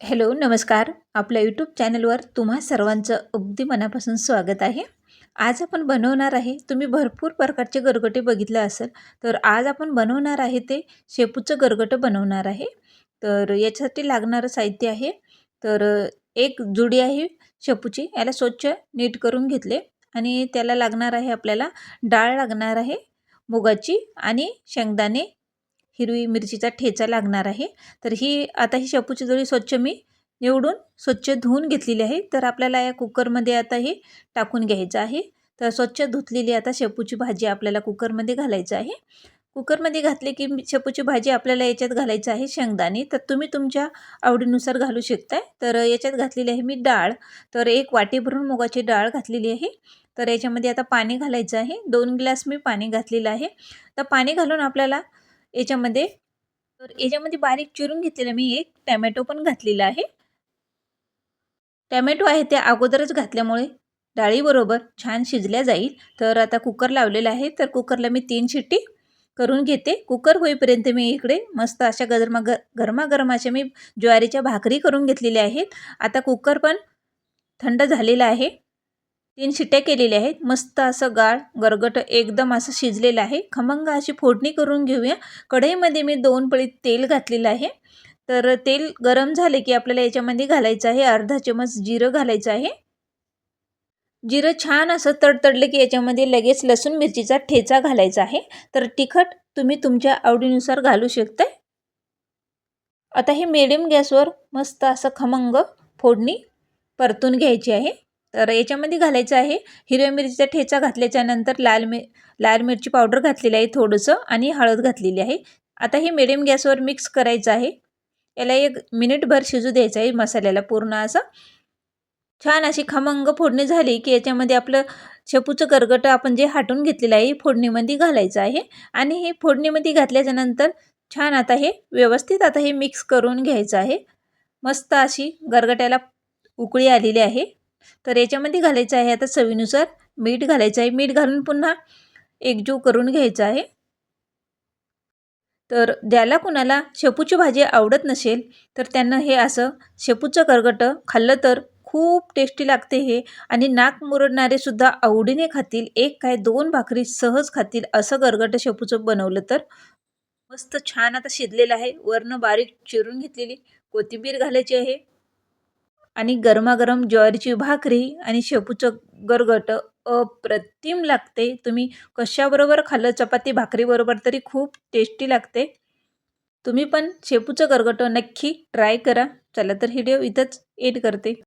Hello नमस्कार. आपल्या YouTube चॅनलवर तुम्हा सर्वांचं अगदी मनापासून स्वागत आहे. आज आपण बनवणार आहे तुम्ही भरपूर प्रकारचे गरगटे बघितलं असेल तर आज आपण बनवणार आहे ते शेपूचं गरगटं बनवणार आहे. तर याच्यासाठी लागणारं साहित्य आहे. तर एक जुडी आहे शेपूची याला स्वच्छ नीट करून घेतले आणि त्याला लागणार आहे आपल्याला डाळ लागणार आहे मुगाची आणि शेंगदाणे हिरवी मिरचीचा ठेचा लागणार आहे. तर ही आता ही शेपूची जोडी स्वच्छ मी निवडून स्वच्छ धुवून घेतलेली आहे. तर आपल्याला या कुकरमध्ये आता हे टाकून घ्यायचं आहे. तर स्वच्छ धुतलेली आता शेपूची भाजी आपल्याला कुकरमध्ये घालायचं आहे. कुकरमध्ये घातले की शेपूची भाजी आपल्याला याच्यात घालायचं आहे शेंगदाणे. तर तुम्ही तुमच्या आवडीनुसार घालू शकताय. तर याच्यात घातलेली आहे मी डाळ. तर एक वाटी भरून मुगाची डाळ घातलेली आहे. तर याच्यामध्ये आता पाणी घालायचं आहे. दोन ग्लास मी पाणी घातलेलं आहे. तर पाणी घालून आपल्याला याच्यामध्ये तर याच्यामध्ये बारीक चिरून घेतलेलं मी एक टॅमॅटो पण घातलेला आहे. टॅमॅटो आहे ते अगोदरच घातल्यामुळे डाळीबरोबर छान शिजल्या जाईल. तर आता कुकर लावलेला आहे तर कुकरला मी तीन शिट्टी करून घेते. कुकर होईपर्यंत मी इकडे मस्त अशा गरमा ग गरमागरम अशा मी ज्वारीच्या भाकरी करून घेतलेल्या आहेत. आता कुकर पण थंड झालेला आहे. तीन शिट्ट्या केलेल्या आहेत. मस्त असं गाळ गरगट एकदम असं शिजलेलं आहे. खमंग अशी फोडणी करून घेऊया. कढईमध्ये मी दोन पळी तेल घातलेलं आहे. तर तेल गरम झाले की आपल्याला याच्यामध्ये घालायचं आहे. अर्धा चमच जिरं घालायचं आहे. जिरं छान असं तडतडलं की याच्यामध्ये लगेच लसूण मिरचीचा ठेचा घालायचा आहे. तर तिखट तुम्ही तुमच्या आवडीनुसार घालू शकता आता हे मिडियम गॅसवर मस्त असं खमंग फोडणी परतून घ्यायची आहे. तर याच्यामध्ये घालायचं आहे हिरव्या मिरचीचा ठेचा घातल्याच्यानंतर लाल मि लाल मिरची पावडर घातलेली आहे थोडंसं आणि हळद घातलेली आहे. आता हे मिडियम गॅसवर मिक्स करायचं आहे. याला एक मिनिटभर शिजू द्यायचं आहे मसाल्याला पूर्ण असं. छान अशी खमंग फोडणी झाली की याच्यामध्ये आपलं शेपूचं गरगटं आपण जे हाटून घेतलेलं आहे फोडणीमध्ये घालायचं आहे. आणि हे फोडणीमध्ये घातल्याच्यानंतर छान आता हे व्यवस्थित आता हे मिक्स करून घ्यायचं आहे. मस्त अशी गरगट्याला उकळी आलेली आहे. तर याच्यामध्ये घालायचं आहे आता चवीनुसार. मीठ घालायचं आहे. मीठ घालून पुन्हा एकजीव करून घ्यायचं आहे. तर ज्याला कुणाला शेपूची भाजी आवडत नसेल तर त्यांना हे असं शेपूचं करगटं खाल्लं तर खूप टेस्टी लागते हे. आणि नाक मुरडणारे सुद्धा आवडीने खातील. एक काय दोन भाकरी सहज खातील असं गरगट शेपूचं बनवलं तर. मस्त छान आता शिजलेलं आहे. वरनं बारीक चिरून घेतलेली कोथिंबीर घालायची आहे. आणि गरमागरम ज्वारीची भाकरी आणि शेपूचं गरगटं अप्रतिम लागते. तुम्ही कशाबरोबर खाल्लं? चपाती भाकरीबरोबर तरी खूप टेस्टी लागते. तुम्ही पण शेपूचं गरगटं नक्की ट्राय करा. चला तर व्हिडिओ इथंच एड करते.